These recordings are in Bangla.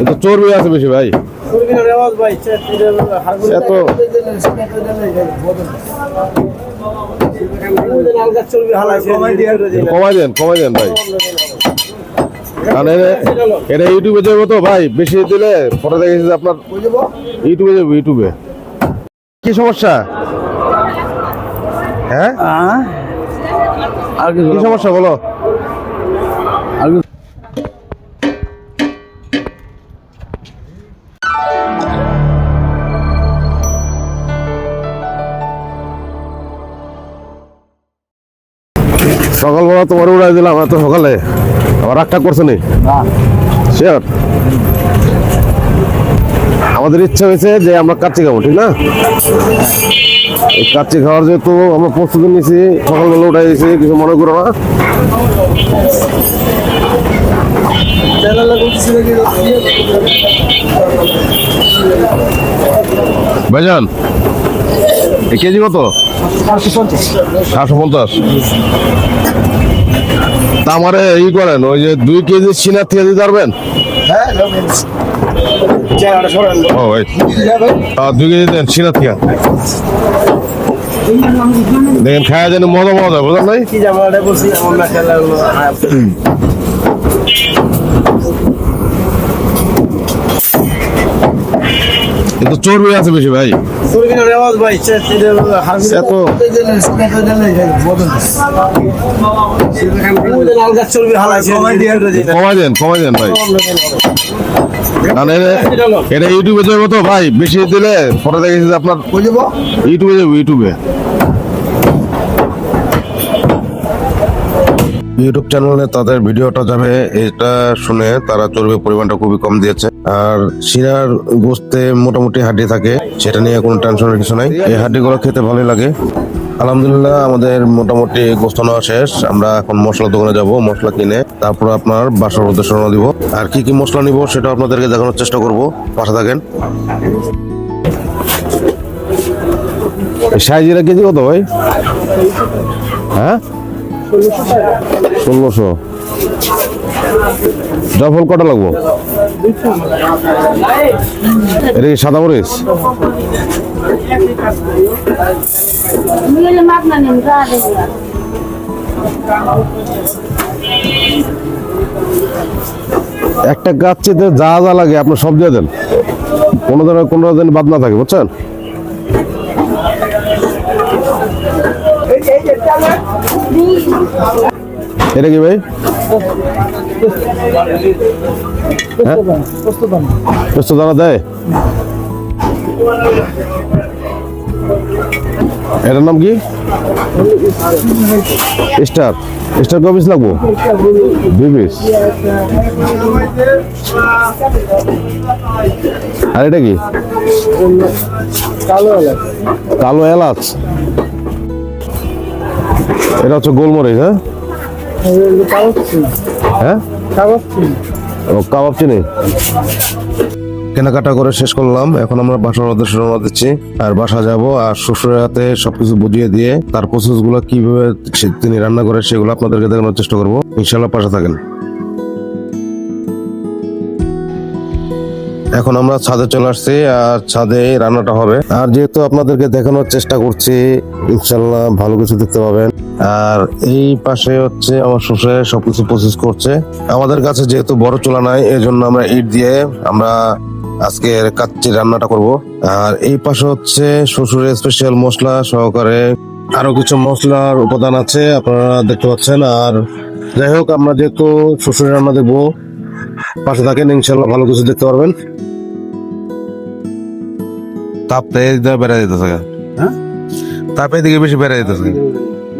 এত চর্বি আছে বেশি ভাই। এত কমাই দেন। কমাই দেন ভাই। কারণ এটা- এটা ইউটিউবে যাব তো ভাই বেশি দিলে পরে দেখেছি যে আপনার ইউটিউবে যাব ইউটিউবে। কি সমস্যা? হ্যাঁ? আর কি সমস্যা বলো? সকালবেলা তোমার উড়াই দিলাম এত সকালে। আবার রাগটা করছে নি? শিওর আমাদের ইচ্ছা হয়েছে যে আমরা কাচ্চি খাব ঠিক না? এই কাচ্চি খাওয়ার যেহেতু আমরা প্রস্তুতি নিয়েছি সকালবেলা উঠাই দিয়েছি কিছু মনে করো না। ভাইজান কেজি কত? সাতশো পঞ্চাশ। তা আমারে ই করেন, ওই যে দুই কেজি সিনার থেকে দিতে পারবেন? দুই কেজি দেন সিনার থেকে দেখেন খাওয়া যেন মজা মজা বুঝলেন নাই কিন্তু চর্বি আছে বেশি ভাই। কমাই দেন কমাই দেন এটা ইউটিউবে যাব তো ভাই বেশি দিলে পরে দেখেছি আপনার ইউটিউবে যাব ইউটিউবে। ইউটিউব চ্যানেলে তাদের ভিডিওটা যাবে, এটা শুনে তারা চর্বির পরিমাণটা খুবই কম দিয়েছে। আর শিরার গোস্তে মোটামুটি হাড্ডি থাকে, সেটা নিয়ে কোনো টেনশনের কিছু নাই। এই হাড্ডিগুলো খেতে ভালোই লাগে। আলহামদুলিল্লাহ, আমাদের মোটামুটি গোস্ত নেওয়া শেষ। আমরা এখন মশলা দোকানে যাব, মশলা কিনে তারপর আপনার বাসার উদ্দেশ্যে রওনা দিব। আর কি কি মশলা নিব সেটা আপনাদেরকে দেখানোর চেষ্টা করব। পাশে থাকেন। সাইজিরা কেজি কত ভাই? হ্যাঁ? ষোলোশো। জফল কটা লাগবো? এটা কি সাদা মরিচ? একটা গাছিতে যা যা লাগে আপনি সব দিয়ে দেন। কোনো ধরনের কোনো দিন বাদ না থাকে, বুঝছেন? এটা কি ভাই? হ্যাঁ? পোস্ত দানা দেয়? এটার নাম কি? স্টার। স্টার কপিস লাগবো? দুই পিস। আর এটা কি? কালো এলাচ। এটা হচ্ছে গোলমরিচ হ্যাঁ? হ্যাঁ? কাবাব চিনি? কেনাকাটা করে শেষ করলাম। এখন আমরা বাসার উদ্দেশ্যে রওনা দিচ্ছি। আর বাসা যাব আর শ্বশুরের হাতে সবকিছু বুঝিয়ে দিয়ে তার প্রসেসগুলো কীভাবে তিনি রান্না করে সেগুলো আপনাদেরকে দেখানোর চেষ্টা করব। ইনশাল্লাহ পাশে থাকেন। এখন আমরা ছাদে চলে আসছি আর ছাদে রান্নাটা হবে। আর যেহেতু আপনাদেরকে দেখানোর চেষ্টা করছি ইনশাল্লাহ ভালো কিছু দেখতে পাবেন। আর এই পাশে হচ্ছে আমার শ্বশুরে সবকিছু প্রসেস করছে। আমাদের কাছে যেহেতু বড় চুলা নাই এই জন্য আমরা ইট দিয়ে আমরা আজকে কাচ্চি রান্নাটা করব। আর এই পাশে হচ্ছে শ্বশুরের স্পেশাল মশলা সহকারে আরও কিছু মশলার উপাদান আছে আপনারা দেখতে পাচ্ছেন। আর যাই হোক আমরা যেহেতু শ্বশুরের রান্না দেখব পাশে থাকেন ইনশাল্লাহ ভালো কিছু দেখতে পারবেন। তাপতে বেড়া যেতেছে হ্যাঁ? তাপে দিকে বেশি বেড়া যেতেছে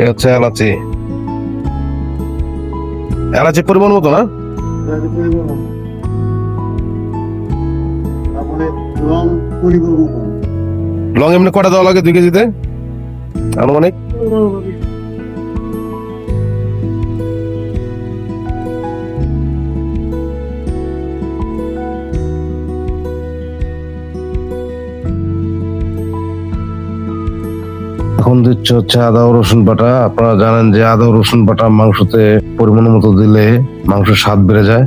এই হচ্ছে এলাচি। এলাচি পরিমাণ মতো না? লং এমনি কটা দেওয়া লাগে দুই কেজিতে? আনুমানিক? দিচ্ছে হচ্ছে আদা ও রসুন বাটা। আপনারা জানেন যে আদা ও রসুন বাটা মাংসতে পরিমাণ মতো দিলে মাংসের স্বাদ বেড়ে যায়।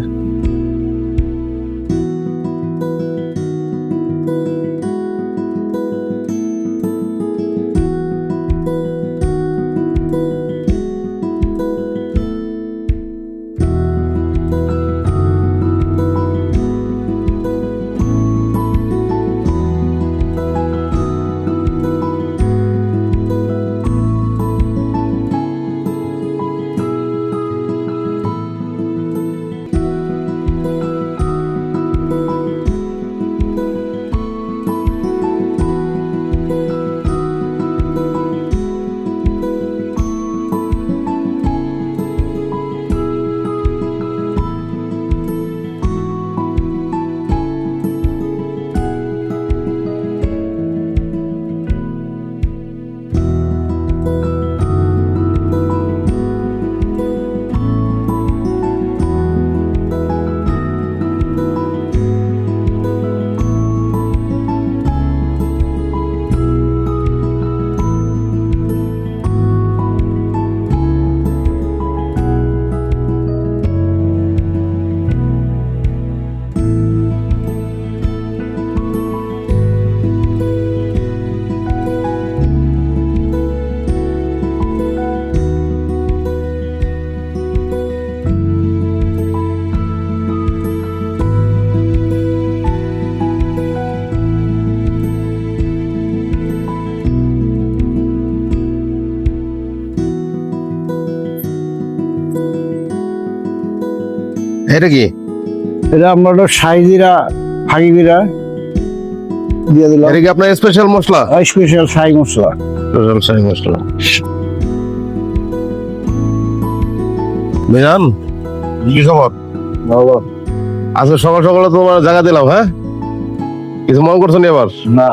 এটা কি? এটা আমরা হলো দিয়ে দিলাম। এটা কি আপনার special masala? Special masala. Special masala. কি খবর? আজকে সকাল সকালে তোমার জায়গা দিলাম হ্যাঁ? কিছু মনে করছ নি এবার না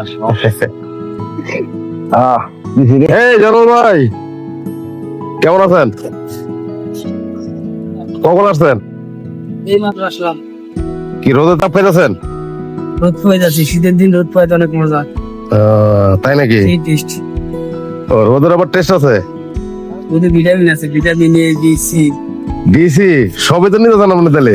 এই জানুল ভাই কেমন আছেন? কখন আসছেন? এই মাত্র আসলাম। কি রোদে তাপ পাইতেছেন? রোদ পাইতেছি শীতের দিন রোদ পাইতে অনেক মজা। তাই নাকি? টেস্ট ও, রোদের আবার টেস্ট আছে? রোদে ভিটামিন আছে ভিটামিন এ বি সি দিয়েছি সবই তো নিতে চান আপনি তাহলে?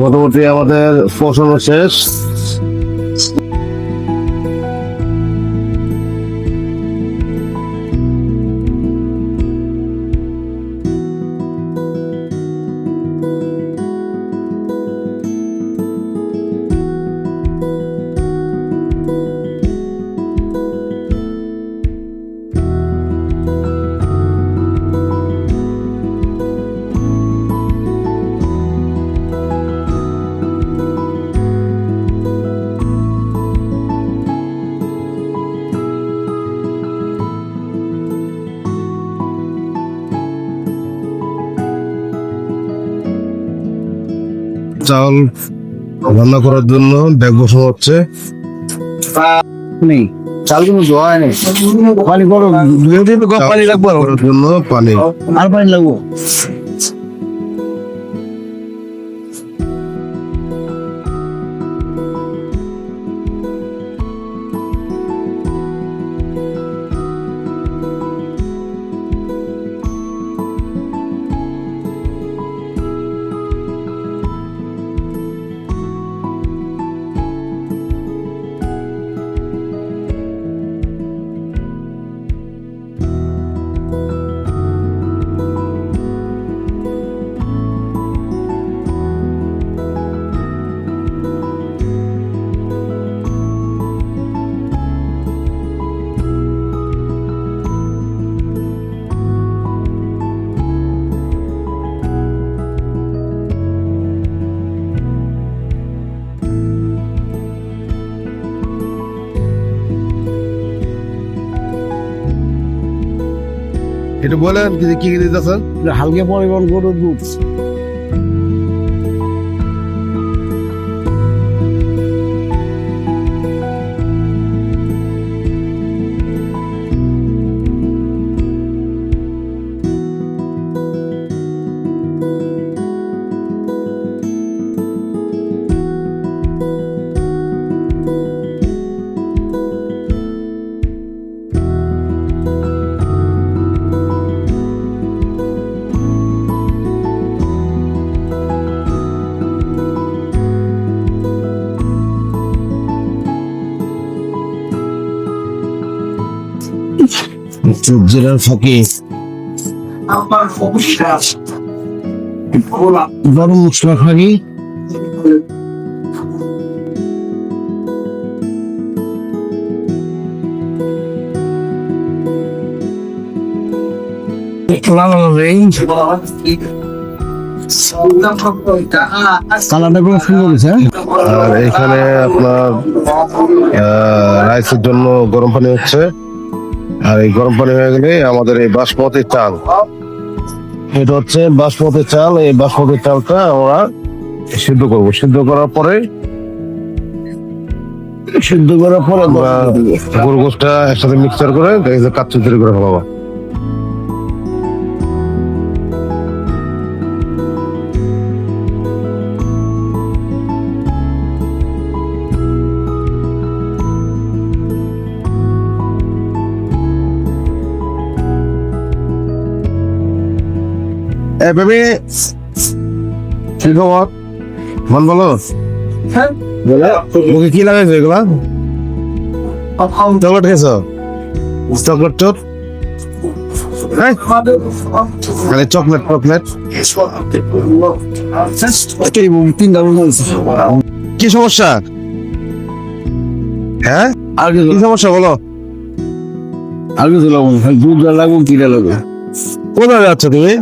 মোটামুটি আমাদের পৌঁছানো শেষ। চাল রান্না করার জন্য ব্যাগ বসানো হচ্ছে। নেই। চাল কিন্তু পানি লাগবো জন্য পানি। আর পানি লাগবো? বলেন কি দিতেছেন? হালকা পরিমাণ গরুর দুধ। জেলার ফকির গরম মশলা খাগি কালারটা খুব সুন্দর হয়েছে আর এখানে আপনার রাইসের জন্য গরম পানি হচ্ছে। আর এই গরম পানি হয়ে গেলে আমাদের এই বাসমতি চাল। এটা হচ্ছে বাসমতি চাল। এই বাসমতি চালটা আমরা সিদ্ধ করব। সিদ্ধ করার পরে সিদ্ধ করার পরে গরু গোষ্ঠটা একসাথে মিক্সচার করে দেখে কাচ্চি তৈরি করে ফেলাবো। এ বেবি কি খবর? মন বলো। হ্যাঁ। মুখে কি লাগাইছো এগুলা? চকলেট খেয়েছো চকলেট চট চকলেট চকলেট। তিনটা কি সমস্যা? হ্যাঁ? আর কি সমস্যা বলো? আর কিছু লাগবো না। দুধ লাগবো কিটা লাগবে। কোথায় যাচ্ছ তুমি?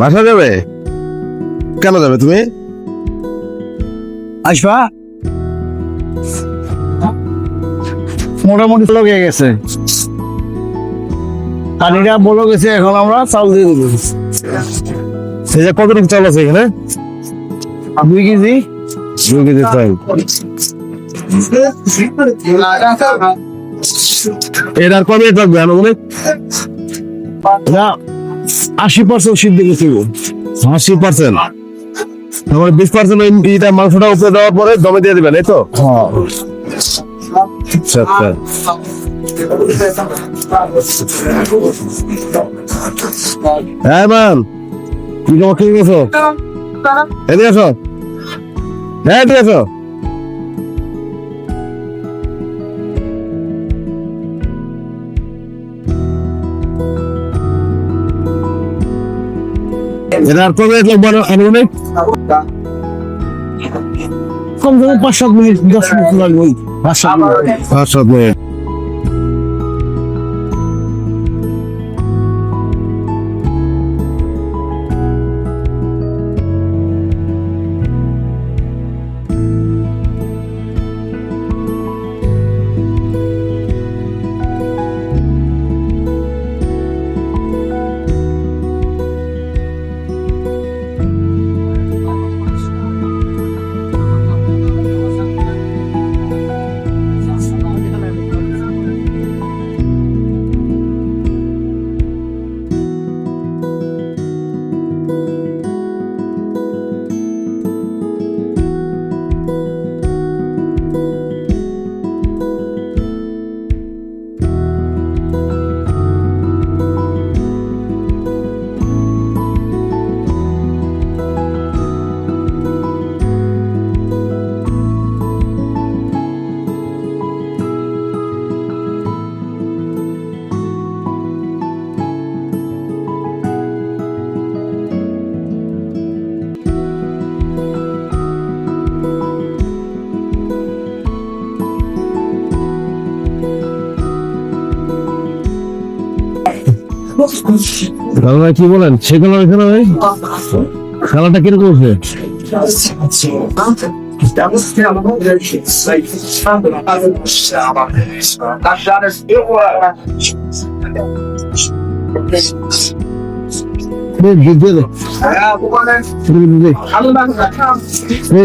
বাসা যাবে? কেন যাবে তুমি? আসবা মোটামুটি লগে গেছে। পানিটা বলো গেছে এখন আমরা চাল দিয়ে দেবো। এই যে কতটুকু চাল আছে এখানে? দুই কেজি? দুই কেজি চাল এটার কবে লাগবে আনুমানিক? এটা আশি পার্সেন্ট সিদ্ধ গেছে আশি পার্সেন্ট তারপরে বিশ পার্সেন্ট এইটা মাংসটা উপরে দেওয়ার পরে দমে দিয়ে দিবেন এই তো? হ্যাঁ আচ্ছা আচ্ছা। হ্যাঁ ম্যাম। কি খবর ঠিক আছো এদিকে আসো। হ্যাঁ এদিকে আসো। আর কবে লাগবে আনুমানিক? কম পাঁচ সাত মিনিট দশ মিনিট লাগবে। পাঁচ সাত মিনিট পাঁচ সাত মিনিট। দাদা কি বলেন? সেগুলো এখানে ভাই খেলাটা কীরকম হচ্ছে দে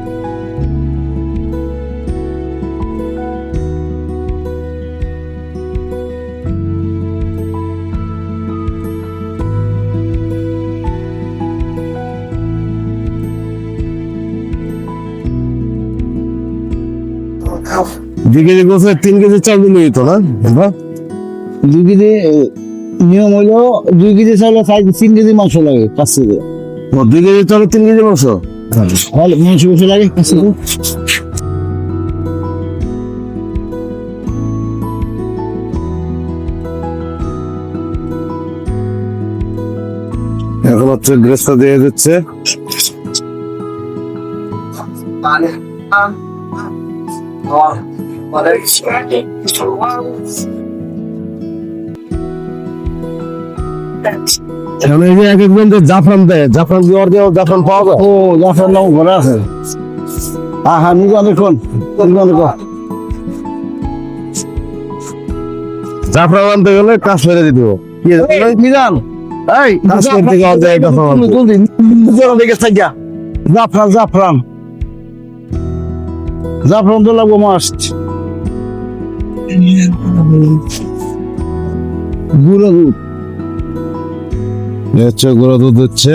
দুই কেজি গোছে তিন কেজি চাল দিলে হইতো না? দুই কেজি নিয়ম হলো দুই কেজি চাইলে চাই তিন কেজি মাংস লাগে পাঁচ কেজি। দুই কেজি চালে তিন কেজি মাংস? হলে মাংস বেশি লাগে? পাঁচ কেজি। এখন হচ্ছে গ্রেসটা দিয়ে দিচ্ছে। এখন এই যে এক একজন যে জাফরান দেয় জাফরান দিয়ে অরিজিনাল জাফরান পাওয়া যায়? ও জাফর নাম ঘরে আছে। হ্যাঁ হ্যাঁ নিগো অনেক কোন নিগো অনেক জাফরান আনতে গেলে কাজ ফেলে দিতে হবে। কি জানো? মিজান। এই কাশ্মীর থেকে অর্ধেক জলদি দিকে থাকিয়া জাফরান জাফরান। জাফরান তো লাগবো মাস্ট। গুঁড়ো দুধ। হচ্ছে গুঁড়ো দুধ দিচ্ছে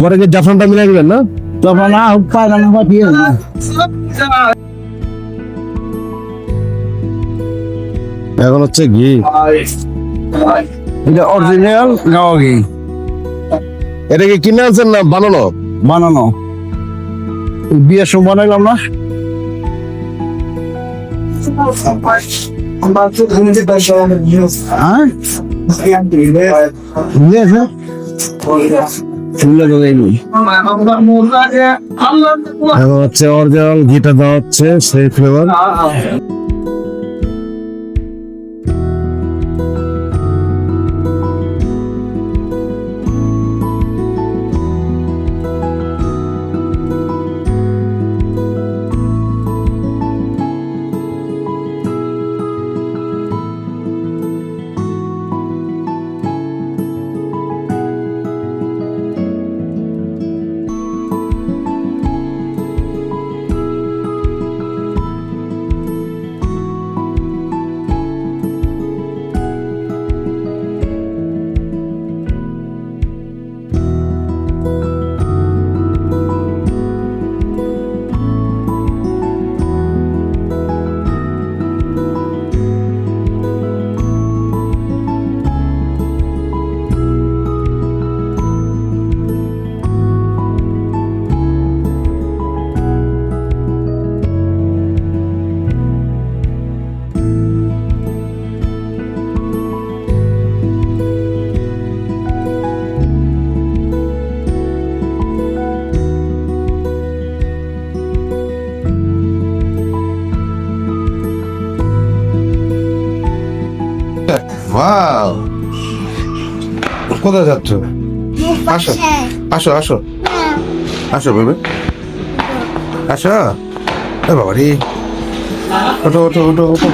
পরে যে জাফরানটা মিলাই দিবেন না? তারপর না পায় না না দিয়ে এখন হচ্ছে ঘি। এটা অরিজিনাল গাওয়া ঘি। এটা কি কিনে আনছেন না বানানো? বানানো। বিয়ের সময় বানাইলাম না। হ্যাঁ? হচ্ছে অরিজিনাল ঘিটা দেওয়া হচ্ছে সেই ফ্লেভার কোথায় যাচ্ছ? আসো। আসো আসো। আসো বেবে। আসো। এ বাবা রে ওঠো ওঠো ওঠো ওঠো।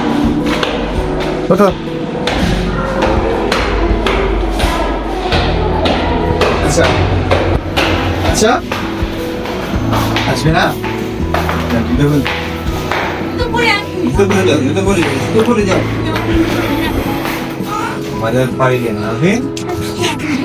ওঠো। আচ্ছা। আচ্ছা। আসবে না?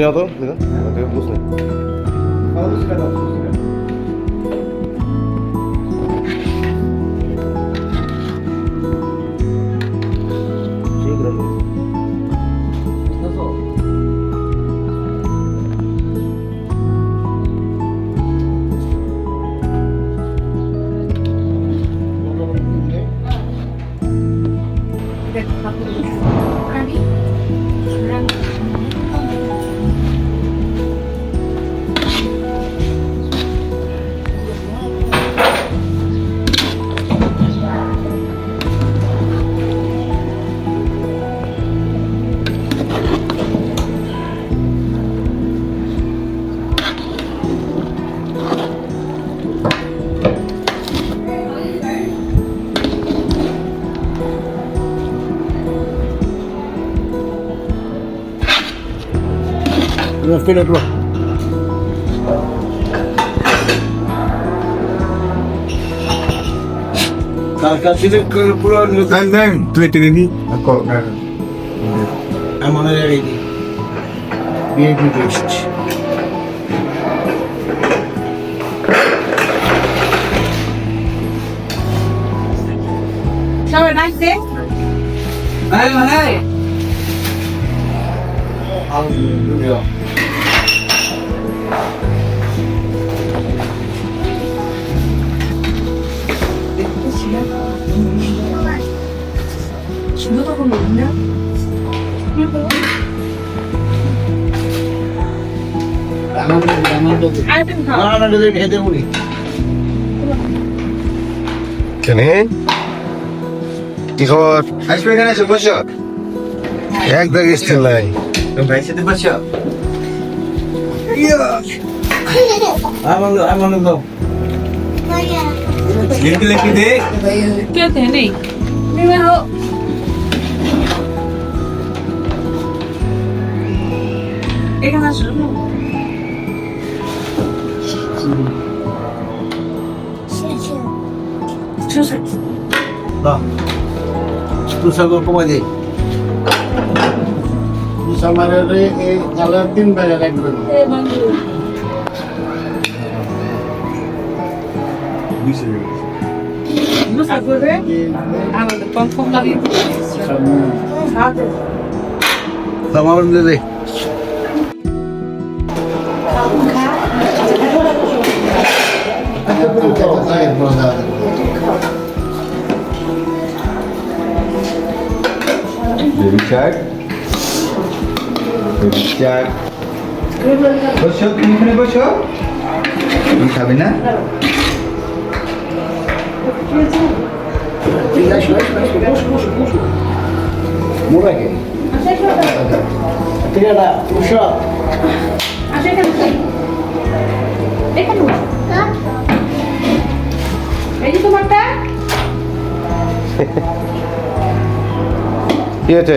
নিয়ে তো বুঝলি। জুতো খুলে যাও জুতো খুলে যাও জুতো খুলে যাও মজার পাইলে না। ওকে তুমি এখানে পা পুছো এখান থেকে নিয়ে তো বুঝলি তুই এটা দিবি আমাদের রেডি বিএপি টেস্ট সবাই নাচছে ভাই ভাই আমাদের খেতে বলি কেনে কি খবর আসবে এখানে এসে বসো এক জায়গায় স্টিল নাই? ভাই সাথে বসো আমার আমার লিখে লিখে দে. এখানে আসো। তুষার কমাই দে। তুষার মানে এই কালার তিন বেলা রাখবেন আমাদের কনফার্ম লাগে আমার দে। বেবি শার্ট বেবি শার্ট বসো তুমি এখানে বসো তুমি খাবে না মোড়াকে। এখানে বসো। এই যে তোমারটা কি আছে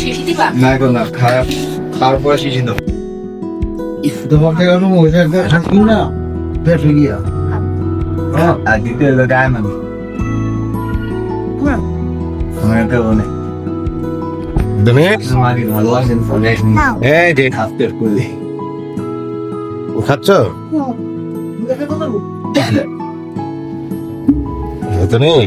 শিশি দিবা না এখন না খারাপ। খাওয়ার পরে শিশি দাও তোমাকে কেন মজা থাকি না পেট গিয়া। আর দিতে হলো ডায়মন্ড আমার তো মনে তুমি? তোমাকে ভালোবাসেন অনেক এই যে। হাফতের করলে খাচ্ছ? এতো নেই